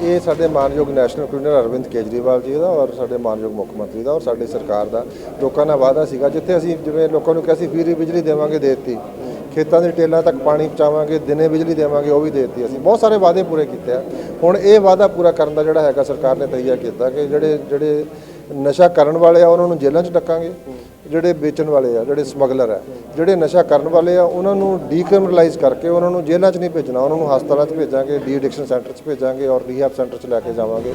ਇਹ ਸਾਡੇ ਮਾਨਯੋਗ ਨੈਸ਼ਨਲ ਕ੍ਰਿਮੀਨਲ ਅਰਵਿੰਦ ਕੇਜਰੀਵਾਲ ਜੀ ਦਾ ਔਰ ਸਾਡੇ ਮਾਨਯੋਗ ਮੁੱਖ ਮੰਤਰੀ ਦਾ ਔਰ ਸਾਡੀ ਸਰਕਾਰ ਦਾ ਲੋਕਾਂ ਨਾਲ ਵਾਅਦਾ ਸੀਗਾ, ਜਿੱਥੇ ਅਸੀਂ ਜਿਵੇਂ ਲੋਕਾਂ ਨੂੰ ਕਿਹਾ ਸੀ, ਫ੍ਰੀ ਬਿਜਲੀ ਦੇਵਾਂਗੇ ਦੇਤੀ। ਖੇਤਾਂ ਦੀ ਟੇਲਾਂ ਤੱਕ ਪਾਣੀ ਪਹੁੰਚਾਵਾਂਗੇ, ਦਿਨੇ ਬਿਜਲੀ ਦੇਵਾਂਗੇ, ਉਹ ਵੀ ਦੇ ਦਿੱਤੀ ਅਸੀਂ। ਬਹੁਤ ਸਾਰੇ ਵਾਅਦੇ ਪੂਰੇ ਕੀਤੇ ਆ। ਹੁਣ ਇਹ ਵਾਅਦਾ ਪੂਰਾ ਕਰਨ ਦਾ ਜਿਹੜਾ ਹੈਗਾ, ਸਰਕਾਰ ਨੇ ਤਈਆ ਕੀਤਾ ਕਿ ਜਿਹੜੇ ਜਿਹੜੇ ਨਸ਼ਾ ਕਰਨ ਵਾਲੇ ਆ, ਉਹਨਾਂ ਨੂੰ ਜੇਲ੍ਹਾਂ 'ਚ ਡੱਕਾਂਗੇ। ਜਿਹੜੇ ਵੇਚਣ ਵਾਲੇ ਆ, ਜਿਹੜੇ ਸਮਗਲਰ ਆ, ਜਿਹੜੇ ਨਸ਼ਾ ਕਰਨ ਵਾਲੇ ਆ, ਉਹਨਾਂ ਨੂੰ ਡੀਕ੍ਰਿਮੀਨਲਾਈਜ਼ ਕਰਕੇ ਉਹਨਾਂ ਨੂੰ ਜੇਲ੍ਹਾਂ 'ਚ ਨਹੀਂ ਭੇਜਣਾ, ਉਹਨਾਂ ਨੂੰ ਹਸਪਤਾਲਾਂ 'ਚ ਭੇਜਾਂਗੇ ਡੀ ਐਡਿਕਸ਼ਨ ਸੈਂਟਰ 'ਚ ਭੇਜਾਂਗੇ ਔਰ ਰੀਹੈਬ ਸੈਂਟਰ 'ਚ ਲੈ ਕੇ ਜਾਵਾਂਗੇ।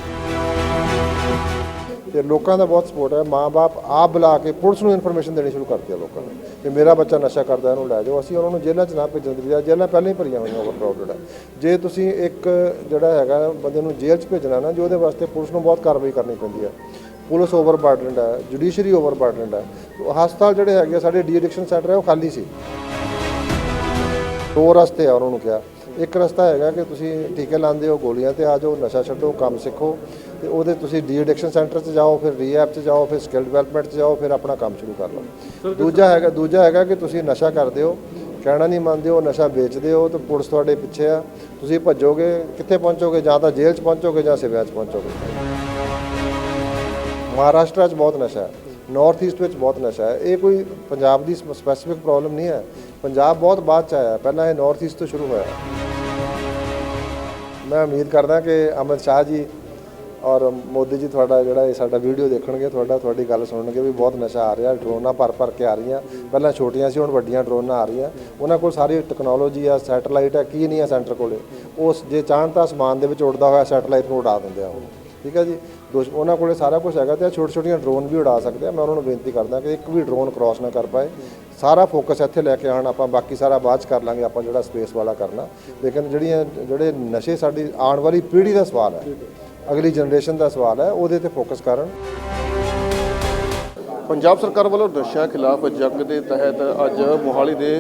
ਤੇ ਲੋਕਾਂ ਦਾ ਬਹੁਤ ਸਪੋਰਟ ਹੈ ਮਾਪੇ ਆਪ ਬੁਲਾ ਕੇ ਪੁਲਿਸ ਨੂੰ ਇਨਫੋਰਮੇਸ਼ਨ ਦੇਣੀ ਸ਼ੁਰੂ ਕਰਤੀ ਆ ਲੋਕਾਂ ਨੇ ਕਿ ਮੇਰਾ ਬੱਚਾ ਨਸ਼ਾ ਕਰਦਾ, ਇਹਨੂੰ ਲੈ ਜਾਓ, ਅਸੀਂ ਉਹਨਾਂ ਨੂੰ ਜੇਲ੍ਹਾਂ 'ਚ ਨਾ ਭੇਜਣ ਦੀ ਜੇਲ੍ਹਾਂ ਪਹਿਲਾਂ ਹੀ ਭਰੀਆਂ ਹੋਈਆਂ ਓਵਰਕਰਾਊਡਡ ਹੈ ਜੇ ਤੁਸੀਂ ਇੱਕ ਜਿਹੜਾ ਹੈਗਾ ਬੰਦੇ ਨੂੰ ਜੇਲ੍ਹ 'ਚ ਭੇਜਣਾ ਨਾ, ਜੇ ਉਹਦੇ ਵਾਸਤੇ ਪੁਲਿਸ ਨੂੰ ਬਹੁਤ ਕਾਰਵਾਈ ਕਰਨੀ ਪੈਂਦੀ ਹੈ ਪੁਲਿਸ ਓਵਰਬਰਡਨਡ ਹੈ ਜੁਡੀਸ਼ਰੀ ਓਵਰਬਰਡਨਡ ਹੈ। ਤੋ ਹਸਪਤਾਲ ਜਿਹੜੇ ਹੈਗੇ ਸਾਡੇ ਡੀ ਐਡਿਕਸ਼ਨ ਸੈਂਟਰ ਹੈ ਉਹ ਖਾਲੀ ਸੀ। ਦੋ ਰਸਤੇ ਆ ਉਹਨਾਂ ਨੂੰ ਕਿਹਾ। ਇੱਕ ਰਸਤਾ ਹੈਗਾ ਕਿ ਤੁਸੀਂ ਟੀਕੇ ਲਾਉਂਦੇ ਹੋ ਗੋਲੀਆਂ ਤੇ ਆ ਜਾਓ ਨਸ਼ਾ ਛੱਡੋ ਕੰਮ ਸਿੱਖੋ। ਤੇ ਉਹਦੇ ਤੁਸੀਂ ਡੀ ਐਡਿਕਸ਼ਨ ਸੈਂਟਰ 'ਚ ਜਾਓ ਫਿਰ ਰੀਹੈਬ 'ਚ ਜਾਓ ਫਿਰ ਸਕਿੱਲ ਡਿਵੈਲਪਮੈਂਟ 'ਚ ਜਾਓ ਫਿਰ ਆਪਣਾ ਕੰਮ ਸ਼ੁਰੂ ਕਰ ਲਓ। ਦੂਜਾ ਹੈਗਾ ਦੂਜਾ ਹੈਗਾ ਕਿ ਤੁਸੀਂ ਨਸ਼ਾ ਕਰਦੇ ਹੋ ਕਹਿਣਾ ਨਹੀਂ ਮੰਨਦੇ ਹੋ ਨਸ਼ਾ ਵੇਚਦੇ ਹੋ ਤੇ ਪੁਲਿਸ ਤੁਹਾਡੇ ਪਿੱਛੇ ਆ। ਤੁਸੀਂ ਭੱਜੋਗੇ ਕਿੱਥੇ ਪਹੁੰਚੋਗੇ? ਜਾਂ ਤਾਂ ਜੇਲ੍ਹ 'ਚ ਪਹੁੰਚੋਗੇ ਜਾਂ ਸਿਵਿਆਂ 'ਚ ਪਹੁੰਚੋਗੇ? ਮਹਾਰਾਸ਼ਟਰ 'ਚ ਬਹੁਤ ਨਸ਼ਾ ਹੈ ਨਾਰਥ ਈਸਟ ਵਿੱਚ ਬਹੁਤ ਨਸ਼ਾ ਹੈ। ਇਹ ਕੋਈ ਪੰਜਾਬ ਦੀ ਸਪੈਸੀਫਿਕ ਪ੍ਰੋਬਲਮ ਨਹੀਂ ਹੈ। ਪੰਜਾਬ ਬਹੁਤ ਬਾਅਦ 'ਚ ਆਇਆ, ਪਹਿਲਾਂ ਇਹ ਨਾਰਥ ਈਸਟ ਤੋਂ ਸ਼ੁਰੂ ਹੋਇਆ। ਮੈਂ ਉਮੀਦ ਕਰਦਾ ਕਿ ਅਮਿਤ ਸ਼ਾਹ ਜੀ ਔਰ ਮੋਦੀ ਜੀ ਤੁਹਾਡਾ ਜਿਹੜਾ ਇਹ ਸਾਡਾ ਵੀਡੀਓ ਦੇਖਣਗੇ, ਤੁਹਾਡਾ, ਤੁਹਾਡੀ ਗੱਲ ਸੁਣਨਗੇ ਵੀ ਬਹੁਤ ਨਸ਼ਾ ਆ ਰਿਹਾ, ਡਰੋਨਾਂ ਭਰ ਭਰ ਕੇ ਆ ਰਹੀਆਂ। ਪਹਿਲਾਂ ਛੋਟੀਆਂ ਸੀ, ਹੁਣ ਵੱਡੀਆਂ ਡਰੋਨਾਂ ਆ ਰਹੀਆਂ। ਉਹਨਾਂ ਕੋਲ ਸਾਰੀ ਟੈਕਨੋਲੋਜੀ ਆ ਸੈਟੇਲਾਈਟ ਆ, ਕੀ ਨਹੀਂ ਆ ਸੈਂਟਰ ਕੋਲੇ। ਉਸ, ਜੇ ਚਾਹਣ ਤਾਂ ਅਸਮਾਨ ਦੇ ਵਿੱਚ ਉੱਡਦਾ ਹੋਇਆ ਸੈਟੇਲਾਈਟ ਨੂੰ ਉਡਾ ਦਿੰਦੇ ਆ ਉਹ। ਠੀਕ ਹੈ ਜੀ? ਦੋਸ਼ ਉਹਨਾਂ ਕੋਲੇ ਸਾਰਾ ਕੁਝ ਹੈਗਾ ਤੇ ਛੋਟੇ ਛੋਟੀਆਂ ਡਰੋਨ ਵੀ ਉਡਾ ਸਕਦੇ ਆ। ਮੈਂ ਉਹਨਾਂ ਨੂੰ ਬੇਨਤੀ ਕਰਦਾ ਕਿ ਇੱਕ ਵੀ ਡਰੋਨ ਕ੍ਰਾਸ ਨਾ ਕਰ ਪਾਏ। ਸਾਰਾ ਫੋਕਸ ਇੱਥੇ ਲੈ ਕੇ ਆਉਣ, ਆਪਾਂ ਬਾਕੀ ਸਾਰਾ ਬਾਅਦ ਚ ਕਰ ਲਾਂਗੇ, ਆਪਾਂ ਜਿਹੜਾ ਸਪੇਸ ਵਾਲਾ ਕਰਨਾ। ਲੇਕਿਨ ਜਿਹੜੀਆਂ ਜਿਹੜੇ ਨਸ਼ੇ ਸਾਡੀ ਆਉਣ ਵਾਲੀ ਪੀੜ੍ਹੀ ਦਾ ਸਵਾਲ ਹੈ, ਅਗਲੀ ਜਨਰੇਸ਼ਨ ਦਾ ਸਵਾਲ ਹੈ, ਉਹਦੇ ਤੇ ਫੋਕਸ ਕਰਨ। ਪੰਜਾਬ ਸਰਕਾਰ ਵੱਲੋਂ ਨਸ਼ਿਆਂ ਖਿਲਾਫ ਜੰਗ ਦੇ ਤਹਿਤ ਅੱਜ ਮੋਹਾਲੀ ਦੇ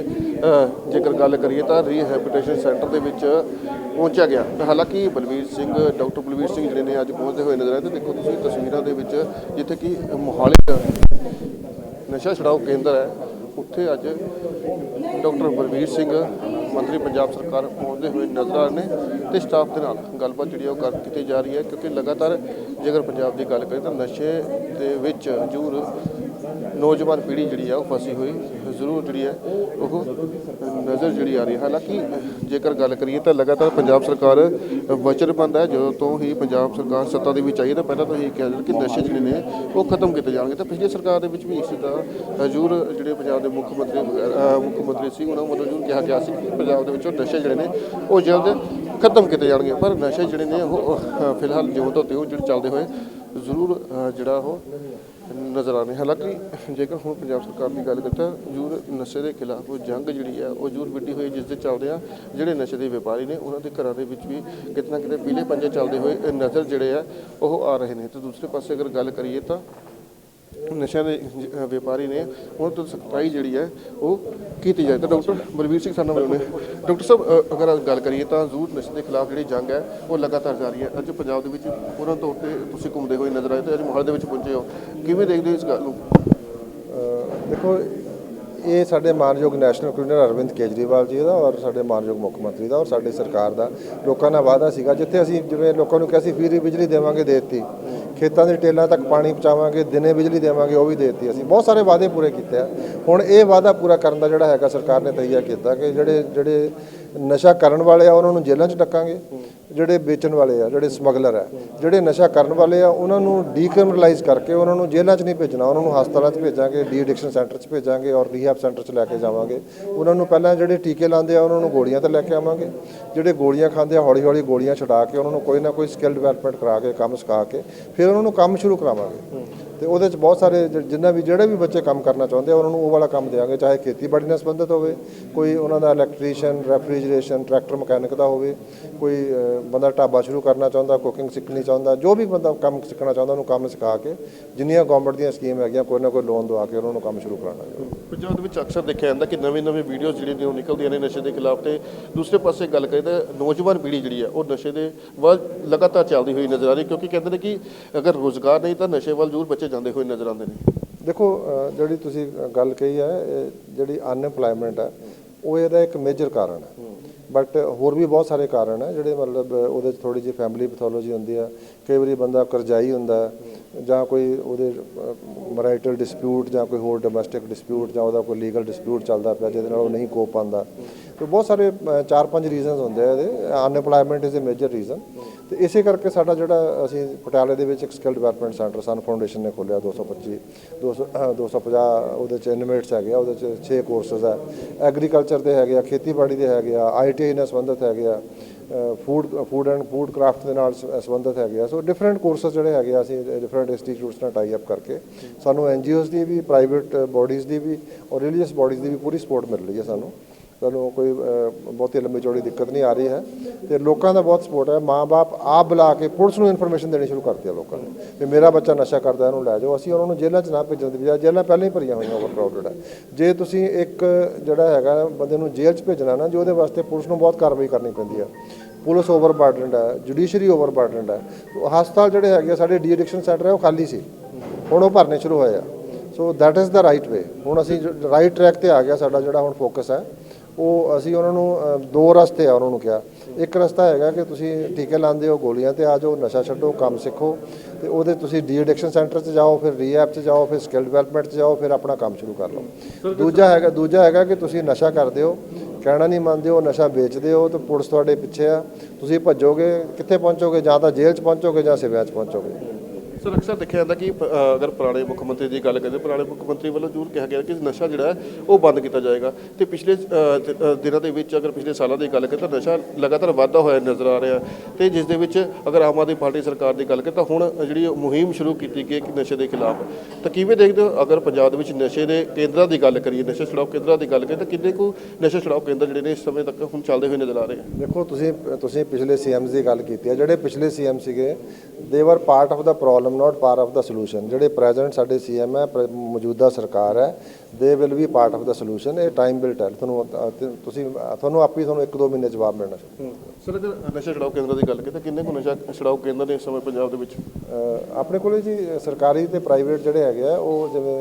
ਜੇਕਰ ਗੱਲ ਕਰੀਏ ਤਾਂ ਰੀਹੈਬਿਟੇਸ਼ਨ ਸੈਂਟਰ ਦੇ ਵਿੱਚ ਪਹੁੰਚਿਆ ਗਿਆ। ਹਾਲਾਂਕਿ ਬਲਵੀਰ ਸਿੰਘ, ਡਾਕਟਰ ਬਲਵੀਰ ਸਿੰਘ ਜਿਹੜੇ ਨੇ ਅੱਜ ਪਹੁੰਚਦੇ ਹੋਏ ਨਜ਼ਰ ਆਏ ਤੇ ਦੇਖੋ ਤੁਸੀਂ ਤਸਵੀਰਾਂ ਦੇ ਵਿੱਚ ਜਿੱਥੇ ਕਿ ਮੋਹਾਲੀ ਦਾ ਨਸ਼ਾ ਛਡਾਓ ਕੇਂਦਰ ਹੈ, ਉੱਥੇ ਅੱਜ ਡਾਕਟਰ ਬਲਵੀਰ ਸਿੰਘ, ਮੰਤਰੀ ਪੰਜਾਬ ਸਰਕਾਰ ਪਹੁੰਚਦੇ ਹੋਏ ਨਜ਼ਰ ਆ ਰਹੇ ਨੇ ਤੇ ਸਟਾਫ ਦੇ ਨਾਲ ਗੱਲਬਾਤ ਜਿਹੜੀ ਆ ਉਹ ਕਰ, ਕੀਤੀ ਜਾ ਰਹੀ ਹੈ ਕਿਉਂਕਿ ਲਗਾਤਾਰ ਜੇਕਰ ਪੰਜਾਬ ਦੀ ਗੱਲ ਕਰੀਏ ਤਾਂ ਨਸ਼ੇ ਦੇ ਵਿੱਚ ਜ਼ਰੂਰ ਨੌਜਵਾਨ ਪੀੜ੍ਹੀ ਜਿਹੜੀ ਆ ਉਹ ਫਸੀ ਹੋਈ, ਜ਼ਰੂਰ ਜਿਹੜੀ ਹੈ ਉਹ ਨਜ਼ਰ ਜਿਹੜੀ ਆ ਰਹੀ ਹੈ ਹਾਲਾਂਕਿ ਜੇਕਰ ਗੱਲ ਕਰੀਏ ਤਾਂ ਲਗਾਤਾਰ ਪੰਜਾਬ ਸਰਕਾਰ ਵਚਨਬੰਦ ਹੈ, ਜਦੋਂ ਤੋਂ ਹੀ ਪੰਜਾਬ ਸਰਕਾਰ ਸੱਤਾ ਦੇ ਵਿੱਚ ਆਈ ਤਾਂ ਪਹਿਲਾਂ ਤੋਂ ਹੀ ਕਿਹਾ ਜਾਂਦਾ ਕਿ ਨਸ਼ੇ ਜਿਹੜੇ ਨੇ ਉਹ ਖਤਮ ਕੀਤੇ ਜਾਣਗੇ। ਤਾਂ ਪਿਛਲੀ ਸਰਕਾਰ ਦੇ ਵਿੱਚ ਵੀ ਇਸੇ ਦਾ ਜ਼ਰੂਰ ਜਿਹੜੇ ਪੰਜਾਬ ਦੇ ਮੁੱਖ ਮੰਤਰੀ ਮੁੱਖ ਮੰਤਰੀ ਸੀ, ਉਹਨਾਂ ਵੱਲੋਂ ਜ਼ਰੂਰ ਕਿਹਾ ਗਿਆ ਸੀ ਕਿ ਪੰਜਾਬ ਦੇ ਵਿੱਚੋਂ ਨਸ਼ੇ ਜਿਹੜੇ ਨੇ ਉਹ ਜਲਦ ਖਤਮ ਕੀਤੇ ਜਾਣਗੇ। ਪਰ ਨਸ਼ੇ ਜਿਹੜੇ ਨੇ ਉਹ ਫਿਲਹਾਲ ਜਿਉਂ ਤੋਂ ਤਿਉਂ ਜਿਹੜੇ ਚੱਲਦੇ ਹੋਏ ਜ਼ਰੂਰ ਅਹ, ਜਿਹੜਾ ਉਹ ਨਜ਼ਰ ਆ ਰਹੇ ਹਾਲਾਂਕਿ ਜੇਕਰ ਹੁਣ ਪੰਜਾਬ ਸਰਕਾਰ ਦੀ ਗੱਲ ਕਰਤਾ ਤਾਂ ਜ਼ਰੂਰ ਨਸ਼ੇ ਦੇ ਖਿਲਾਫ ਉਹ ਜੰਗ ਜਿਹੜੀ ਹੈ ਉਹ ਜ਼ਰੂਰ ਵਿੱਢੀ ਹੋਈ ਜਿਸ ਦੇ ਚੱਲਦੇ ਆ ਜਿਹੜੇ ਨਸ਼ੇ ਦੇ ਵਪਾਰੀ ਨੇ ਉਹਨਾਂ ਦੇ ਘਰਾਂ ਦੇ ਵਿੱਚ ਵੀ ਕਿਤੇ ਨਾ ਕਿਤੇ ਪੀਲੇ ਪੰਜੇ ਚੱਲਦੇ ਹੋਏ ਇਹ ਨਜ਼ਰ ਜਿਹੜੇ ਆ ਉਹ ਆ ਰਹੇ ਨੇ। ਤੇ ਦੂਸਰੇ ਪਾਸੇ ਅਗਰ ਗੱਲ ਕਰੀਏ ਤਾਂ ਨਸ਼ਿਆਂ ਦੇ ਜ- ਵਪਾਰੀ ਨੇ ਉਹਨਾਂ ਤੋਂ ਸਖਤਾਈ ਜਿਹੜੀ ਹੈ ਉਹ ਕੀਤੀ ਜਾਏ। ਤਾਂ ਡਾਕਟਰ ਬਲਵੀਰ ਸਿੰਘ ਸਾਨੂੰ ਮਿਲਣੇ ਡਾਕਟਰ ਸਾਹਿਬ ਅ, ਅਗਰ ਗੱਲ ਕਰੀਏ ਤਾਂ ਜ਼ਰੂਰ ਨਸ਼ੇ ਦੇ ਖਿਲਾਫ ਜਿਹੜੀ ਜੰਗ ਹੈ ਉਹ ਲਗਾਤਾਰ ਜਾਰੀ ਹੈ। ਅੱਜ ਪੰਜਾਬ ਦੇ ਵਿੱਚ ਪੂਰਨ ਤੌਰ ਤੇ ਤੁਸੀਂ ਘੁੰਮਦੇ ਹੋਏ ਨਜ਼ਰ ਆਏ ਤੇ ਅੱਜ ਮੋਹਾਲੀ ਦੇ ਵਿੱਚ ਪਹੁੰਚੇ ਹੋ। ਕਿਵੇਂ ਦੇਖਦੇ ਹੋ ਇਸ ਗੱਲ ਨੂੰ? ਅਹ ਦੇਖੋ ਇਹ ਸਾਡੇ ਮਾਨਯੋਗ ਨੈਸ਼ਨਲ ਕ੍ਰਿਮੀਨਲ ਅਰਵਿੰਦ ਕੇਜਰੀਵਾਲ ਜੀ ਦਾ ਔਰ ਸਾਡੇ ਮਾਨਯੋਗ ਮੁੱਖ ਮੰਤਰੀ ਦਾ ਔਰ ਸਾਡੀ ਸਰਕਾਰ ਦਾ। ਲੋਕਾਂ ਨਾਲ ਵਾਅਦਾ ਸੀਗਾ ਜਿੱਥੇ ਅਸੀਂ ਜਿਵੇਂ ਲੋਕਾਂ ਨੂੰ ਕਿਹਾ ਸੀ ਫ੍ਰੀ ਬਿਜਲੀ ਦੇਵਾਂਗੇ ਦੇ ਦਿੱਤੀ। ਖੇਤਾਂ ਦੇ ਟੇਲਾਂ ਤੱਕ ਪਾਣੀ ਪਹੁੰਚਾਵਾਂਗੇ, ਦਿਨੇ ਬਿਜਲੀ ਦੇਵਾਂਗੇ, ਉਹ ਵੀ ਦੇਤੀ ਅਸੀਂ। ਬਹੁਤ ਸਾਰੇ ਵਾਅਦੇ ਪੂਰੇ ਕੀਤੇ ਆ। ਹੁਣ ਇਹ ਵਾਅਦਾ ਪੂਰਾ ਕਰਨ ਦਾ ਜਿਹੜਾ ਹੈਗਾ ਸਰਕਾਰ ਨੇ ਤਈਆ ਕੀਤਾ ਕਿ ਜਿਹੜੇ ਜਿਹੜੇ ਨਸ਼ਾ ਕਰਨ ਵਾਲੇ ਆ, ਉਹਨਾਂ ਨੂੰ ਜੇਲ੍ਹਾਂ 'ਚ ਡੱਕਾਂਗੇ। ਜਿਹੜੇ ਵੇਚਣ ਵਾਲੇ ਆ, ਜਿਹੜੇ ਸਮਗਲਰ ਆ, ਜਿਹੜੇ ਨਸ਼ਾ ਕਰਨ ਵਾਲੇ ਆ, ਉਹਨਾਂ ਨੂੰ ਡੀਕ੍ਰਿਮੀਨਲਾਈਜ਼ ਕਰਕੇ ਉਹਨਾਂ ਨੂੰ ਜੇਲ੍ਹਾਂ 'ਚ ਨਹੀਂ ਭੇਜਣਾ। ਉਹਨਾਂ ਨੂੰ ਹਸਪਤਾਲਾਂ 'ਚ ਭੇਜਾਂਗੇ ਡੀ ਐਡਿਕਸ਼ਨ ਸੈਂਟਰ 'ਚ ਭੇਜਾਂਗੇ ਔਰ ਰੀਹੈਬ ਸੈਂਟਰ 'ਚ ਲੈ ਕੇ ਜਾਵਾਂਗੇ। ਉਹਨਾਂ ਨੂੰ ਪਹਿਲਾਂ ਜਿਹੜੇ ਟੀਕੇ ਲਾਉਂਦੇ ਆ, ਉਹਨਾਂ ਨੂੰ ਗੋਲੀਆਂ ਤੇ ਲੈ ਕੇ ਆਵਾਂਗੇ। ਜਿਹੜੇ ਗੋਲੀਆਂ ਖਾਂਦੇ ਆ ਹੌਲੀ ਹੌਲੀ ਗੋਲੀਆਂ ਛੁਡਾ ਕੇ ਉਹਨਾਂ ਨੂੰ ਕੋਈ ਨਾ ਕੋਈ ਸਕਿੱਲ ਡਿਵੈਲਪਮੈਂਟ ਕਰਾ ਕੇ, ਕੰਮ ਸਿਖਾ ਕੇ, ਫਿਰ ਉਹਨਾਂ ਨੂੰ ਕੰਮ ਸ਼ੁਰੂ ਕਰਾਵਾਂਗੇ। ਤੇ ਉਹਦੇ 'ਚ ਬਹੁਤ ਸਾਰੇ ਜਿੰਨਾ ਵੀ, ਜਿਹੜੇ ਵੀ ਬੱਚੇ ਕੰਮ ਕਰਨਾ ਚਾਹੁੰਦੇ ਆ, ਉਹਨਾਂ ਨੂੰ ਉਹ ਵਾਲਾ ਕੰਮ ਦੇਵਾਂਗੇ ਚਾਹੇ ਖੇਤੀਬਾੜੀ ਨਾਲ ਸੰਬੰਧਿਤ ਹੋਵੇ, ਕੋਈ ਉਹਨਾਂ ਦਾ ਇਲੈਕਟ੍ਰੀਸ਼ੀਅਨ ਰੈਫਰੀਜਰੇਸ਼ਨ ਟਰੈਕਟਰ ਮਕੈਨਿਕ ਦਾ ਹੋਵੇ, ਕੋਈ ਬੰਦਾ ਢਾਬਾ ਸ਼ੁਰੂ ਕਰਨਾ ਚਾਹੁੰਦਾ ਕੁਕਿੰਗ ਸਿੱਖਣੀ ਚਾਹੁੰਦਾ, ਜੋ ਵੀ ਬੰਦਾ ਕੰਮ ਸਿੱਖਣਾ ਚਾਹੁੰਦਾ, ਉਹਨੂੰ ਕੰਮ ਸਿਖਾ ਕੇ ਜਿੰਨੀਆਂ ਗਵਰਨਮੈਂਟ ਦੀਆਂ ਸਕੀਮ ਹੈਗੀਆਂ, ਕੋਈ ਨਾ ਕੋਈ ਲੋਨ ਦਵਾ ਕੇ ਉਹਨਾਂ ਨੂੰ ਕੰਮ ਸ਼ੁਰੂ ਕਰਾਉਣਾ ਜੀ ਪੰਜਾਬ ਦੇ ਵਿੱਚ ਅਕਸਰ ਦੇਖਿਆ ਜਾਂਦਾ ਕਿ ਨਵੇਂ-ਨਵੇਂ ਵੀਡੀਓਜ਼ ਜਿਹੜੇ ਨੇ ਉਹ ਨਿਕਲਦੀਆਂ ਨੇ ਨਸ਼ੇ ਦੇ ਖਿਲਾਫ ਤੇ ਦੂਸਰੇ ਪਾਸੇ ਗੱਲ ਕਰੀਏ ਤਾਂ ਨੌਜਵਾਨ ਪੀੜ੍ਹੀ ਜਿਹੜੀ ਹੈ ਉਹ ਨਸ਼ੇ ਦੇ ਵੱਲ ਲਗਾਤਾਰ ਚੱਲਦੀ ਹੋਈ ਨਜ਼ਰ ਆ ਰਹੀ ਕਿਉਂਕਿ ਕਹਿੰਦੇ ਨੇ ਕਿ ਅਗਰ ਰੋਜ਼ਗਾਰ ਨਹੀਂ ਤਾਂ ਨਸ਼ੇ ਵੱਲ ਜ਼ਰੂਰ ਬੱਚੇ ਜਾਂਦੇ ਹੋਏ ਨਜ਼ਰ ਆਉਂਦੇ ਨੇ। ਦੇਖੋ ਜਿਹੜੀ ਤੁਸੀਂ ਗੱਲ ਕਹੀ ਹੈ ਜਿਹੜੀ ਅਨਐਮਪਲਾਇਮੈਂਟ ਹੈ ਉਹ ਇਹਦਾ ਇੱਕ ਮੇਜਰ ਕਾਰਨ ਹੈ। ਬਟ ਹੋਰ ਵੀ ਬਹੁਤ ਸਾਰੇ ਕਾਰਨ ਹੈ ਜਿਹੜੇ ਮਤਲਬ ਉਹਦੇ 'ਚ ਥੋੜੀ ਜਿਹੀ ਫੈਮਿਲੀ ਪੈਥੋਲੋਜੀ ਹੁੰਦੀ ਆ ਕਈ ਵਾਰੀ ਬੰਦਾ ਕਰਜ਼ਾਈ ਹੁੰਦਾ ਹੈ, ਜਾਂ ਕੋਈ ਉਹਦੇ ਮਰਾਈਟਲ ਡਿਸਪਿਊਟ ਜਾਂ ਕੋਈ ਹੋਰ ਡੋਮੈਸਟਿਕ ਡਿਸਪਿਊਟ ਜਾਂ ਉਹਦਾ ਕੋਈ ਲੀਗਲ ਡਿਸਪਿਊਟ ਚੱਲਦਾ ਪਿਆ ਜਿਹਦੇ ਨਾਲ ਉਹ ਨਹੀਂ ਕੋਪ ਪਾਉਂਦਾ। ਤੇ ਬਹੁਤ ਸਾਰੇ ਚਾਰ ਪੰਜ ਰੀਜ਼ਨਸ ਹੁੰਦੇ ਆ ਇਹਦੇ। Unemployment is a major reason ਤੇ ਇਸੇ ਕਰਕੇ ਸਾਡਾ ਜਿਹੜਾ ਅਸੀਂ ਪਟਿਆਲੇ ਦੇ ਵਿੱਚ ਇੱਕ skill development centre Sun foundation ਨੇ ਖੋਲ੍ਹਿਆ 225 200 ਅ, 250 ਉਹਦੇ ਚ ਇਨੋਵੇਟਸ ਹੈਗੇ ਆ ਉਹਦੇ ਚ 6 ਕੋਰਸਸ ਆ। ਐਗਰੀਕਲਚਰ ਦੇ ਹੈਗੇ ਆ ਖੇਤੀਬਾੜੀ ਦੇ ਹੈਗੇ ਆ ਆਈਟੀਆਈ ਨਾਲ ਸੰਬੰਧਿਤ ਹੈਗੇ ਆ। Food food and food craft ਦੇ ਨਾਲ ਸ- ਸੰਬੰਧਿਤ ਹੈਗੇ ਆ। ਸੋ ਡਿਫਰੈਂਟ ਕੋਰਸਸ ਜਿਹੜੇ ਹੈਗੇ ਆ, ਅਸੀਂ ਡਿਫਰੈਂਟ ਇੰਸਟੀਚਿਊਟਸ ਨਾਲ ਟਾਈ ਅਪ ਕਰਕੇ, ਸਾਨੂੰ ਐਨਜੀਓਜ਼ ਦੀ ਵੀ ਪ੍ਰਾਈਵੇਟ ਬਾਡੀਜ਼ ਦੀ ਵੀ, ਔਰ ਰਿਲੀਜੀਅਸ ਬਾਡੀਜ਼ ਦੀ ਵੀ ਪੂਰੀ ਸਪੋਰਟ ਮਿਲ ਰਹੀ ਹੈ ਸਾਨੂੰ। ਤੁਹਾਨੂੰ ਕੋਈ ਬਹੁਤੀ ਲੰਬੀ ਚੌੜੀ ਦਿੱਕਤ ਨਹੀਂ ਆ ਰਹੀ ਹੈ। ਤੇ ਲੋਕਾਂ ਦਾ ਬਹੁਤ ਸਪੋਰਟ ਹੈ। ਮਾਪੇ ਆਪ ਬੁਲਾ ਕੇ ਪੁਲਿਸ ਨੂੰ ਇਨਫੋਰਮੇਸ਼ਨ ਦੇਣੀ ਸ਼ੁਰੂ ਕਰਤੀ ਹੈ ਲੋਕਾਂ ਨੇ ਵੀ ਮੇਰਾ ਬੱਚਾ ਨਸ਼ਾ ਕਰਦਾ ਇਹਨੂੰ ਲੈ ਜਾਓ। ਅਸੀਂ ਉਹਨਾਂ ਨੂੰ ਜੇਲ੍ਹਾਂ 'ਚ ਨਾ ਭੇਜਣ ਦੀ ਬਜਾਏ ਜੇਲ੍ਹਾਂ ਪਹਿਲਾਂ ਹੀ ਭਰੀਆਂ ਹੋਈਆਂ ਓਵਰਕਰਾਊਡਡ ਹੈ। ਜੇ ਤੁਸੀਂ ਇੱਕ ਜਿਹੜਾ ਹੈਗਾ ਬੰਦੇ ਨੂੰ ਜੇਲ੍ਹ 'ਚ ਭੇਜਣਾ ਨਾ ਜੇ ਉਹਦੇ ਵਾਸਤੇ ਪੁਲਿਸ ਨੂੰ ਬਹੁਤ ਕਾਰਵਾਈ ਕਰਨੀ ਪੈਂਦੀ ਹੈ। ਪੁਲਿਸ ਓਵਰਬਰਡਨਡ ਹੈ ਜੁਡੀਸ਼ਰੀ ਓਵਰਬਰਡਨਡ ਹੈ। ਹਸਪਤਾਲ ਜਿਹੜੇ ਹੈਗੇ ਆ, ਸਾਡੇ ਡੀ ਐਡਿਕਸ਼ਨ ਸੈਂਟਰ ਹੈ ਉਹ ਖਾਲੀ ਸੀ। ਹੁਣ ਉਹ ਭਰਨੇ ਸ਼ੁਰੂ ਹੋਏ ਆ। So that is the right way ਹੁਣ ਅਸੀਂ ਰਾਈਟ ਟਰੈਕ ਤੇ ਆ ਗਿਆ ਸਾਡਾ ਜਿਹੜਾ ਹੁਣ ਫੋਕਸ ਹੈ। ਉਹ ਅਸੀਂ ਉਹਨਾਂ ਨੂੰ ਦੋ ਰਸਤੇ ਆ ਉਹਨਾਂ ਨੂੰ ਕਿਹਾ। ਇੱਕ ਰਸਤਾ ਹੈਗਾ ਕਿ ਤੁਸੀਂ ਟੀਕੇ ਲਾਉਂਦੇ ਹੋ ਗੋਲੀਆਂ ਤੇ ਆ ਜਾਓ ਨਸ਼ਾ ਛੱਡੋ ਕੰਮ ਸਿੱਖੋ ਤੇ ਉਹਦੇ ਤੁਸੀਂ ਡੀ ਐਡਿਕਸ਼ਨ ਸੈਂਟਰ 'ਚ ਜਾਓ ਫਿਰ ਰੀਐਪ 'ਚ ਜਾਓ ਫਿਰ ਸਕਿੱਲ ਡਿਵੈਲਪਮੈਂਟ 'ਚ ਜਾਓ ਫਿਰ ਆਪਣਾ ਕੰਮ ਸ਼ੁਰੂ ਕਰ ਲਓ। ਦੂਜਾ ਹੈਗਾ ਦੂਜਾ ਹੈਗਾ ਕਿ ਤੁਸੀਂ ਨਸ਼ਾ ਕਰਦੇ ਹੋ ਕਹਿਣਾ ਨਹੀਂ ਮੰਨਦੇ ਹੋ ਨਸ਼ਾ ਵੇਚਦੇ ਹੋ ਤੇ ਪੁਲਿਸ ਤੁਹਾਡੇ ਪਿੱਛੇ ਆ। ਤੁਸੀਂ ਭੱਜੋਗੇ ਕਿੱਥੇ ਪਹੁੰਚੋਗੇ? ਜਾਂ ਤਾਂ ਜੇਲ੍ਹ 'ਚ ਪਹੁੰਚੋਗੇ ਜਾਂ ਸਿਵਿਆਂ 'ਚ ਪਹੁੰਚੋਗੇ? ਸਰ ਅਕਸਰ ਦੇਖਿਆ ਜਾਂਦਾ ਕਿ ਪ- ਅ, ਅਗਰ ਪੁਰਾਣੇ ਮੁੱਖ ਮੰਤਰੀ ਦੀ ਗੱਲ ਕਰੀਏ ਪੁਰਾਣੇ ਮੁੱਖ ਮੰਤਰੀ ਵੱਲੋਂ ਜ਼ਰੂਰ ਕਿਹਾ ਗਿਆ ਕਿ ਨਸ਼ਾ ਜਿਹੜਾ ਹੈ ਉਹ ਬੰਦ ਕੀਤਾ ਜਾਏਗਾ। ਤੇ ਪਿਛਲੇ ਅ, ਦ- ਅ, ਦਿਨਾਂ ਦੇ ਵਿੱਚ ਅਗਰ ਪਿਛਲੇ ਸਾਲਾਂ ਦੀ ਗੱਲ ਕਰੀਏ ਤਾਂ ਨਸ਼ਾ ਲਗਾਤਾਰ ਵਾਧਾ ਹੋਇਆ ਨਜ਼ਰ ਆ ਰਿਹਾ। ਤੇ ਜਿਸ ਦੇ ਵਿੱਚ ਅਗਰ ਆਮ ਆਦਮੀ ਪਾਰਟੀ ਸਰਕਾਰ ਦੀ ਗੱਲ ਕਰੀਏ ਤਾਂ ਹੁਣ ਜਿਹੜੀ ਮੁਹਿੰਮ ਸ਼ੁਰੂ ਕੀਤੀ ਗਈ ਹੈ ਕਿ ਨਸ਼ੇ ਦੇ ਖਿਲਾਫ। ਤਾਂ ਕਿਵੇਂ ਦੇਖਦੇ ਹੋ ਅਗਰ ਪੰਜਾਬ ਦੇ ਵਿੱਚ ਨਸ਼ੇ ਦੇ ਕੇਂਦਰਾਂ ਦੀ ਗੱਲ ਕਰੀਏ ਨਸ਼ਾ ਛੁਡਾਓ ਕੇਂਦਰਾਂ ਦੀ ਗੱਲ ਕਰੀਏ ਤਾਂ ਕਿੰਨੇ ਕੁ ਨਸ਼ਾ ਛੁਡਾਓ ਕੇਂਦਰ ਜਿਹੜੇ ਨੇ ਇਸ ਸਮੇਂ ਤੱਕ ਹੁਣ ਚੱਲਦੇ ਹੋਏ ਨਜ਼ਰ ਆ ਰਹੇ ਹਨ ਦੇਖੋ ਤੁਸੀਂ ਤੁਸੀਂ ਪਿਛਲੇ ਸੀਐਮਸ ਦੀ ਗੱਲ ਕੀਤੀ ਹੈ। ਜਿਹੜੇ ਪਿਛਲੇ ਸੀਐਮ ਸੀਗੇ they were part of the problem not part of the solution ਜਿਹੜੇ ਪ੍ਰੈਜ਼ੈਂਟ ਸਾਡੇ ਸੀਐਮ ਹੈ ਪ੍ਰ- ਮੌਜੂਦਾ ਸਰਕਾਰ ਹੈ they will be part of the solution ਇਹ ਟਾਈਮ ਵਿਲ ਟੈਲ ਤੁਹਾਨੂੰ ਤੁਸੀਂ ਤੁਹਾਨੂੰ ਆਪੇ ਹੀ ਤੁਹਾਨੂੰ ਇੱਕ ਦੋ ਮਹੀਨੇ ਜਵਾਬ ਮਿਲਣਾ ਸਰ ਅਗਰ ਨਸ਼ਾ ਛੁਡਾਓ ਕੇਂਦਰ ਦੀ ਗੱਲ ਕਰੀਏ ਤਾਂ ਕਿੰਨੇ ਕੁ ਨਸ਼ਾ ਛੁਡਾਓ ਕੇਂਦਰ ਨੇ ਇਸ ਸਮੇਂ ਪੰਜਾਬ ਦੇ ਵਿੱਚ? ਆਪਣੇ ਕੋਲੇ ਜੀ ਸਰਕਾਰੀ ਤੇ ਪ੍ਰਾਈਵੇਟ ਜਿਹੜੇ ਹੈਗੇ ਆ ਉਹ ਜਿਵੇਂ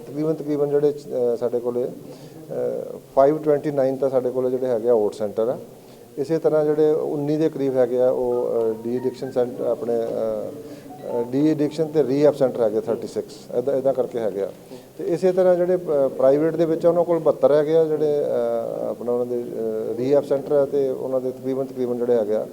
ਤਕਰੀਬਨ ਤਕਰੀਬਨ ਜਿਹੜੇ ਸਾਡੇ ਕੋਲੇ ਅ, 529 ਤਾਂ ਸਾਡੇ ਕੋਲੇ ਜਿਹੜੇ ਹੈਗੇ ਆ ਓਟ ਸੈਂਟਰ ਆ। ਇਸੇ ਤਰ੍ਹਾਂ ਜਿਹੜੇ 19 ਦੇ ਕਰੀਬ ਹੈਗੇ ਆ ਉਹ ਡੀ ਐਡਿਕਸ਼ਨ ਸੈਂਟਰ ਆਪਣੇ ਡੀ ਐਡਿਕਸ਼ਨ ਤੇ ਰੀਐਪ ਸੈਂਟਰ ਹੈਗੇ 36 ਇਦਾਂ ਇਦਾਂ ਕਰਕੇ ਹੈਗੇ ਆ। ਤੇ ਇਸੇ ਤਰ੍ਹਾਂ ਜਿਹੜੇ ਪ੍ਰਾਈਵੇਟ ਦੇ ਵਿੱਚ ਆ, ਉਹਨਾਂ ਕੋਲ 72 ਹੈਗੇ ਆ ਜਿਹੜੇ ਆਪਣਾ ਉਹਨਾਂ ਦੇ ਰੀਐਪ ਸੈਂਟਰ ਹੈ ਤੇ ਉਹਨਾਂ ਦੇ ਤਕਰੀਬਨ ਤਕਰੀਬਨ ਜਿਹੜੇ ਹੈਗੇ ਆ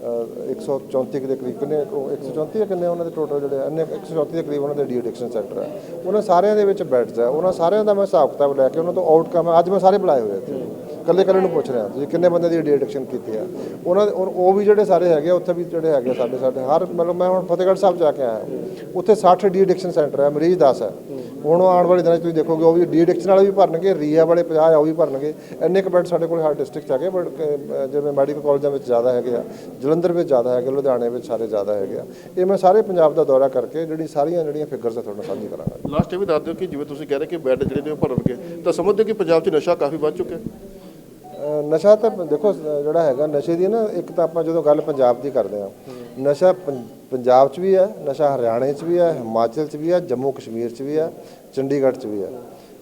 ਅ, 134 ਦੇ ਕਰੀਬ ਕਿੰਨੇ ਉਹ 134 ਜਾਂ ਕਿੰਨੇ ਉਹਨਾਂ ਦੇ ਟੋਟਲ ਜਿਹੜੇ ਅੰਨੇ 134 ਦੇ ਕਰੀਬ ਉਹਨਾਂ ਦੇ ਡੀ ਐਡਿਕਸ਼ਨ ਸੈਂਟਰ ਹੈ ਉਹਨਾਂ ਸਾਰਿਆਂ ਦੇ ਵਿੱਚ ਬੈਡਸ ਹੈ ਉਹਨਾਂ ਸਾਰਿਆਂ ਦਾ ਮੈਂ ਹਿਸਾਬ ਕਿਤਾਬ ਲੈ ਕੇ ਉਹਨਾਂ ਤੋਂ ਆਊਟਕਮ ਅੱਜ ਮੈਂ ਸਾਰੇ ਬੁਲਾਏ ਹੋਏ ਇੱਥੇ। ਕੱਲੇ ਕੱਲੇ ਨੂੰ ਪੁੱਛ ਰਿਹਾ। ਤੁਸੀਂ ਕਿੰਨੇ ਬੰਦੇ ਦੀ ਡੀ ਐਡਿਕਸ਼ਨ ਕੀਤੀ ਆ? ਉਹਨਾਂ ਦੇ ਉਹ ਵੀ ਜਿਹੜੇ ਸਾਰੇ ਹੈਗੇ ਆ, ਉੱਥੇ ਵੀ ਜਿਹੜੇ ਹੈਗੇ ਸਾਡੇ ਸਾਡੇ ਹਰ ਮਤਲਬ ਮੈਂ ਹੁਣ ਫਤਿਹਗੜ੍ਹ ਸਾਹਿਬ ਜਾ ਕੇ ਆਇਆ। ਉੱਥੇ 60 ਡੀ ਐਡਿਕਸ਼ਨ ਸੈਂਟਰ ਹੈ ਮਰੀਜ਼ 10 ਹੈ ਹੁਣ ਉਹ ਆਉਣ ਵਾਲੇ ਦਿਨਾਂ 'ਚ ਤੁਸੀਂ ਦੇਖੋਗੇ ਉਹ ਵੀ ਡੀ ਐਡਿਕਸ਼ਨ ਵਾਲੇ ਵੀ ਭਰਨਗੇ ਰੀਆ ਵਾਲੇ 50 ਆ ਉਹ ਵੀ ਭਰਨਗੇ। ਇੰਨੇ ਕੁ ਬੈੱਡ ਸਾਡੇ ਕੋਲ ਹਰ ਡਿਸਟ੍ਰਿਕਟ 'ਚ ਹੈਗੇ ਬਟ ਜਿਵੇਂ ਮੈਡੀਕਲ ਕਾਲਜਾਂ ਵਿੱਚ ਜ਼ਿਆਦਾ ਹੈਗੇ ਆ ਜਲੰਧਰ ਵਿੱਚ ਜ਼ਿਆਦਾ ਹੈਗੇ ਲੁਧਿਆਣੇ ਵਿੱਚ ਸਾਰੇ ਜ਼ਿਆਦਾ ਹੈਗੇ ਆ। ਇਹ ਮੈਂ ਸਾਰੇ ਪੰਜਾਬ ਦਾ ਦੌਰਾ ਕਰਕੇ ਜਿਹੜੀ ਸਾਰੀਆਂ ਜਿਹੜੀਆਂ ਫਿਗਰਸ ਆ ਤੁਹਾਡੇ ਨਾਲ ਸਾਂਝੀ ਕਰਾਂਗਾ। ਲਾਸਟ ਇਹ ਵੀ ਦੱਸ ਦਿਓ ਕਿ ਜਿਵੇਂ ਤੁਸੀਂ ਕਹਿ ਰਹੇ ਕਿ ਬੈੱਡ ਜਿਹੜੇ ਨੇ ਉਹ ਭਰਨਗੇ ਤਾਂ ਸਮਝਦੇ ਹੋ ਕਿ ਪੰਜਾਬ 'ਚ ਨਸ਼ਾ ਕਾਫੀ ਵੱਧ ਚੁੱਕਿਆ? ਅ, ਨਸ਼ਾ ਤਾਂ ਦੇਖੋ, ਜਿਹੜਾ ਹੈਗਾ ਨਸ਼ੇ ਦੀ ਨਾ, ਇੱਕ ਤਾਂ ਆਪਾਂ ਜਦੋਂ ਗੱਲ ਪੰਜਾਬ ਦੀ ਕਰਦੇ ਆ ਨਸ਼ਾ ਪੰ- ਪੰਜਾਬ 'ਚ ਵੀ ਹੈ, ਨਸ਼ਾ ਹਰਿਆਣੇ 'ਚ ਵੀ ਹੈ, ਹਿਮਾਚਲ 'ਚ ਵੀ ਹੈ, ਜੰਮੂ ਕਸ਼ਮੀਰ 'ਚ ਵੀ ਹੈ, ਚੰਡੀਗੜ੍ਹ 'ਚ ਵੀ ਹੈ,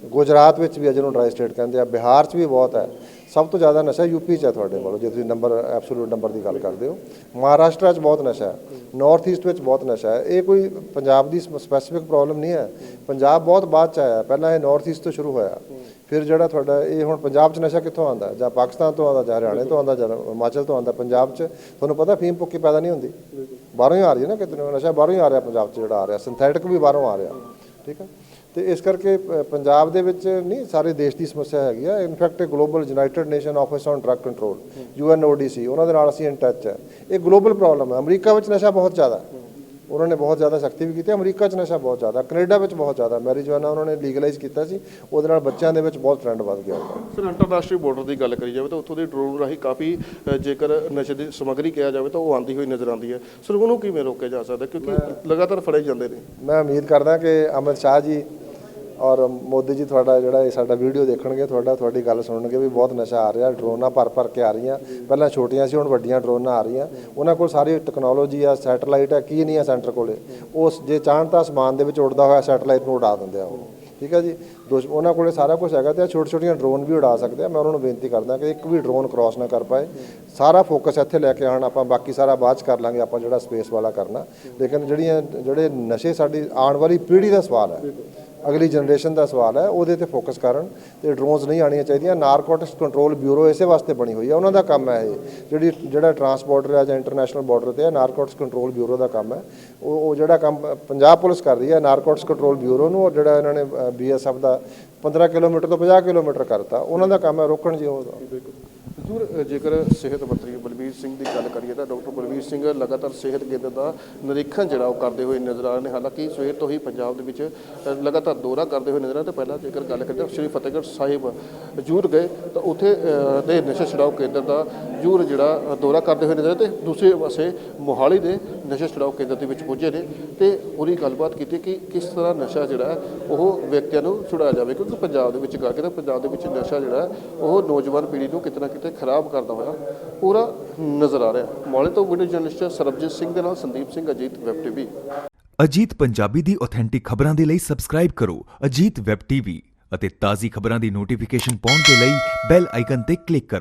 ਗੁਜਰਾਤ ਵਿੱਚ ਵੀ ਹੈ, ਜਿਹਨੂੰ ਡਰਾਈ ਸਟੇਟ ਕਹਿੰਦੇ ਆ, ਬਿਹਾਰ 'ਚ ਵੀ ਬਹੁਤ ਹੈ। ਸਭ ਤੋਂ ਜ਼ਿਆਦਾ ਨਸ਼ਾ ਯੂਪੀ 'ਚ ਹੈ ਤੁਹਾਡੇ ਕੋਲ, ਜੇ ਤੁਸੀਂ ਨੰਬਰ, ਐਬਸੋਲੂਟ ਨੰਬਰ ਦੀ ਗੱਲ ਕਰਦੇ ਹੋ। ਮਹਾਰਾਸ਼ਟਰ 'ਚ ਬਹੁਤ ਨਸ਼ਾ ਹੈ। ਨਾਰਥ ਈਸਟ ਵਿੱਚ ਬਹੁਤ ਨਸ਼ਾ ਹੈ। ਇਹ ਕੋਈ ਪੰਜਾਬ ਦੀ ਸਪੈਸੀਫਿਕ ਪ੍ਰੋਬਲਮ ਨਹੀਂ ਹੈ। ਪੰਜਾਬ ਬਹੁਤ ਬਾਅਦ 'ਚ ਆਇਆ। ਪਹਿਲਾਂ ਇਹ ਨਾਰਥ ਈਸਟ ਤੋਂ ਸ਼ੁਰੂ ਹੋਇਆ। ਫਿਰ ਜਿਹੜਾ ਤੁਹਾਡਾ, ਇਹ ਹੁਣ ਪੰਜਾਬ 'ਚ ਨਸ਼ਾ ਕਿੱਥੋਂ ਆਉਂਦਾ? ਜਾਂ ਪਾਕਿਸਤਾਨ ਤੋਂ ਆਉਂਦਾ, ਜਾਂ ਹਰਿਆਣੇ ਤੋਂ ਆਉਂਦਾ, ਜਾਂ ਹਿਮਾਚਲ ਤੋਂ ਆਉਂਦਾ, ਪੰਜਾਬ 'ਚ, ਤੁਹਾਨੂੰ ਪਤਾ ਫੀਮ ਪੁੱਕੀ ਪੈਦਾ ਨਹੀਂ ਹੁੰਦੀ? ਬਾਹਰੋਂ ਹੀ ਆ ਰਹੀ ਹੈ ਨਾ ਕਿਤੇ, ਨਸ਼ਾ ਬਾਹਰੋਂ ਹੀ ਆ ਰਿਹਾ ਪੰਜਾਬ 'ਚ ਜਿਹੜਾ ਆ ਰਿਹਾ। ਸਿੰਥੈਟਿਕ ਵੀ ਬਾਹਰੋਂ ਆ ਰਿਹਾ। ਠੀਕ ਹੈ ਤੇ ਇਸ ਕਰਕੇ ਪੰਜਾਬ ਦੇ ਵਿੱਚ ਨਹੀਂ ਸਾਰੇ ਦੇਸ਼ ਦੀ ਸਮੱਸਿਆ ਹੈਗੀ ਆ। In fact global united nation office on drug control UNODC ਉਹਨਾਂ ਦੇ ਨਾਲ ਅਸੀਂ ਇਨ ਟੱਚ ਹੈ ਇਹ ਗਲੋਬਲ ਪ੍ਰੋਬਲਮ ਹੈ ਅਮਰੀਕਾ ਵਿੱਚ ਨਸ਼ਾ ਬਹੁਤ ਜ਼ਿਆਦਾ। ਹੈ। ਉਹਨਾਂ ਨੇ ਬਹੁਤ ਜ਼ਿਆਦਾ ਸਖਤੀ ਵੀ ਕੀਤੀ। ਅਮਰੀਕਾ 'ਚ ਨਸ਼ਾ ਬਹੁਤ ਜ਼ਿਆਦਾ ਕੈਨੇਡਾ ਵਿੱਚ ਬਹੁਤ ਜ਼ਿਆਦਾ ਮੈਰਿਜਵਾਨਾ ਉਹਨਾਂ ਨੇ ਲੀਗਲਾਈਜ਼ ਕੀਤਾ ਸੀ ਉਹਦੇ ਨਾਲ ਬੱਚਿਆਂ ਦੇ ਵਿੱਚ ਬਹੁਤ ਟ੍ਰੈਂਡ ਵੱਧ ਗਿਆ ਉਹਦਾ ਸਰ ਅੰਤਰਰਾਸ਼ਟਰੀ ਬਾਰਡਰ ਦੀ ਗੱਲ ਕਰੀ ਜਾਵੇ ਤਾਂ ਉੱਥੋਂ ਦੇ ਡਰੋਨ ਰਾਹੀਂ ਕਾਫੀ ਜੇਕਰ ਨਸ਼ੇ ਦੀ ਸਮੱਗਰੀ ਕਿਹਾ ਜਾਵੇ ਤਾਂ ਉਹ ਆਂਦੀ ਹੋਈ ਨਜ਼ਰ ਆਉਂਦੀ ਹੈ। ਸਰ ਉਹਨੂੰ ਕਿਵੇਂ ਰੋਕਿਆ ਜਾ ਸਕਦਾ? ਕਿਉਂਕਿ ਲਗਾਤਾਰ ਫੜੇ ਜਾਂਦੇ ਨੇ। ਮੈਂ ਉਮੀਦ ਕਰਦਾ ਕਿ ਅਮਿਤ ਸ਼ਾਹ ਜੀ ਔਰ ਮੋਦੀ ਜੀ ਤੁਹਾਡਾ ਜਿਹੜਾ ਇਹ ਸਾਡਾ ਵੀਡੀਓ ਦੇਖਣਗੇ, ਤੁਹਾਡਾ, ਤੁਹਾਡੀ ਗੱਲ ਸੁਣਨਗੇ ਵੀ ਬਹੁਤ ਨਸ਼ਾ ਆ ਰਿਹਾ, ਡਰੋਨਾਂ ਭਰ ਭਰ ਕੇ ਆ ਰਹੀਆਂ। ਪਹਿਲਾਂ ਛੋਟੀਆਂ ਸੀ, ਹੁਣ ਵੱਡੀਆਂ ਡਰੋਨਾਂ ਆ ਰਹੀਆਂ। ਉਹਨਾਂ ਕੋਲ ਸਾਰੀ ਟੈਕਨੋਲੋਜੀ ਆ ਸੈਟੇਲਾਈਟ ਆ, ਕੀ ਨਹੀਂ ਆ ਸੈਂਟਰ ਕੋਲੇ। ਉਸ ਜੇ ਚਾਹਣ ਤਾਂ ਅਸਮਾਨ ਦੇ ਵਿੱਚ ਉੱਡਦਾ ਹੋਇਆ ਸੈਟੇਲਾਈਟ ਨੂੰ ਉਡਾ ਦਿੰਦੇ ਆ ਉਹ। ਠੀਕ ਹੈ ਜੀ? ਦੁਸ਼, ਉਹਨਾਂ ਕੋਲੇ ਸਾਰਾ ਕੁਝ ਹੈਗਾ ਤੇ ਛੋਟੇ ਛੋਟੀਆਂ ਡਰੋਨ ਵੀ ਉਡਾ ਸਕਦੇ ਆ। ਮੈਂ ਉਹਨਾਂ ਨੂੰ ਬੇਨਤੀ ਕਰਦਾ ਕਿ ਇੱਕ ਵੀ ਡਰੋਨ ਕ੍ਰਾਸ ਨਾ ਕਰ ਪਾਏ। ਸਾਰਾ ਫੋਕਸ ਇੱਥੇ ਲੈ ਕੇ ਆਉਣ, ਆਪਾਂ ਬਾਕੀ ਸਾਰਾ ਬਾਅਦ ਚ ਕਰ ਲਾਂਗੇ, ਆਪਾਂ ਜਿਹੜਾ ਸਪੇਸ ਵਾਲਾ ਕਰਨਾ। ਲੇਕਿਨ ਜਿਹੜੀਆਂ, ਜਿਹੜੇ ਨਸ਼ੇ ਸਾਡੀ ਆਉਣ ਵਾਲੀ ਪੀੜ੍ਹੀ ਦਾ ਸਵਾਲ ਹੈ ਅਗਲੀ ਜਨਰੇਸ਼ਨ ਦਾ ਸਵਾਲ ਹੈ, ਉਹਦੇ ਤੇ ਫੋਕਸ ਕਰਨ ਤੇ ਡਰੋਨਸ ਨਹੀਂ ਆਣੀਆਂ ਚਾਹੀਦੀਆਂ। ਨਾਰਕੋਟਿਕਸ ਕੰਟਰੋਲ ਬਿਊਰੋ ਇਸੇ ਵਾਸਤੇ ਬਣੀ ਹੋਈ ਹੈ, ਉਹਨਾਂ ਦਾ ਕੰਮ ਹੈ ਇਹ। ਜਿਹੜੀ, ਜਿਹੜਾ ਟਰਾਂਸਪੋਰਟਰ ਹੈ ਜਾਂ ਇੰਟਰਨੈਸ਼ਨਲ ਬਾਰਡਰ ਤੇ ਹੈ ਨਾਰਕੋਟਿਕਸ ਕੰਟਰੋਲ ਬਿਊਰੋ ਦਾ ਕੰਮ ਹੈ। ਉਹ ਉਹ ਜਿਹੜਾ ਕੰਮ ਪੰਜਾਬ ਪੁਲਿਸ ਕਰ ਰਹੀ ਹੈ ਨਾਰਕੋਟਿਕਸ ਕੰਟਰੋਲ ਬਿਊਰੋ ਨੂੰ ਔਰ ਜਿਹੜਾ ਇਹਨਾਂ ਨੇ ਬੀਐਸਐਫ ਦਾ 15 ਕਿਲੋਮੀਟਰ ਤੋਂ 50 ਕਿਲੋਮੀਟਰ ਕਰਤਾ, ਉਹਨਾਂ ਦਾ ਕੰਮ ਹੈ ਰੋਕਣ ਜੀ ਉਹ। ਜ਼ਰੂਰ ਜੇਕਰ ਸਿਹਤ ਮੰਤਰੀ ਬਲਬੀਰ ਸਿੰਘ ਦੀ ਗੱਲ ਕਰੀਏ ਤਾਂ ਡਾਕਟਰ ਬਲਬੀਰ ਸਿੰਘ ਲਗਾਤਾਰ ਸਿਹਤ ਕੇਂਦਰ ਦਾ ਨਿਰੀਖਣ ਜਿਹੜਾ ਉਹ ਕਰਦੇ ਹੋਏ ਨਜ਼ਰ ਆ ਰਹੇ ਨੇ। ਹਾਲਾਂਕਿ ਸਵੇਰ ਤੋਂ ਹੀ ਪੰਜਾਬ ਦੇ ਵਿੱਚ ਲਗਾਤਾਰ ਦੌਰਾ ਕਰਦੇ ਹੋਏ ਨਜ਼ਰ ਆ ਰਹੇ ਤੇ ਪਹਿਲਾਂ ਜੇਕਰ ਗੱਲ ਕਰੀਏ ਸ਼੍ਰੀ ਫਤਿਹਗੜ੍ਹ ਸਾਹਿਬ ਜ਼ਰੂਰ ਗਏ ਤਾਂ ਉੱਥੇ ਦੇ ਨਸ਼ਾ ਛੁਡਾਓ ਕੇਂਦਰ ਦਾ ਜ਼ਰੂਰ ਜਿਹੜਾ ਦੌਰਾ ਕਰਦੇ ਹੋਏ ਨਜ਼ਰ ਆ ਤੇ ਦੂਸਰੇ ਪਾਸੇ ਮੋਹਾਲੀ ਦੇ ਨਸ਼ਾ ਛੁਡਾਓ ਕੇਂਦਰ ਦੇ ਵਿੱਚ ਪਹੁੰਚੇ ਨੇ ਤੇ ਉਹਦੀ ਗੱਲਬਾਤ ਕੀਤੀ ਕਿ ਕਿਸ ਤਰ੍ਹਾਂ ਨਸ਼ਾ ਜਿਹੜਾ ਹੈ, ਉਹ ਵਿਅਕਤੀਆਂ ਨੂੰ ਛੁਡਾਇਆ ਜਾਵੇ। ਕਿਉਂਕਿ ਪੰਜਾਬ ਦੇ ਵਿੱਚ ਗੱਲ ਕਰੀਏ ਤਾਂ ਪੰਜਾਬ ਦੇ ਵਿੱਚ ਨਸ਼ਾ ਜਿਹੜਾ ਹੈ, ਉਹ ਨੌਜਵਾਨ ਪੀੜ੍ਹੀ ਨੂੰ ਕਿਤੇ ਨਾ ਕਿਤੇ ਖਰਾਬ ਕਰਦਾ ਹੋਇਆ ਪੂਰਾ ਨਜ਼ਰ ਆ ਰਿਹਾ ਮੋਹਾਲੀ ਤੋਂ ਵੀਡੀਓ ਜਰਨਲਿਸਟ ਸਰਬਜੀਤ ਸਿੰਘ ਦੇ ਨਾਲ ਸੰਦੀਪ ਸਿੰਘ, ਅਜੀਤ ਵੈਬ ਟੀਵੀ। ਅਜੀਤ ਪੰਜਾਬੀ ਦੀ ਆਥੈਂਟਿਕ ਖਬਰਾਂ ਦੇ ਲਈ ਸਬਸਕ੍ਰਾਈਬ ਕਰੋ ਅਜੀਤ ਵੈਬ ਟੀਵੀ ਅਤੇ ਤਾਜ਼ੀ ਖਬਰਾਂ ਦੀ ਨੋਟੀਫਿਕੇਸ਼ਨ ਪਾਉਣ ਦੇ ਲਈ ਬੈਲ ਆਈਕਨ ਤੇ ਕਲਿੱਕ ਕਰੋ।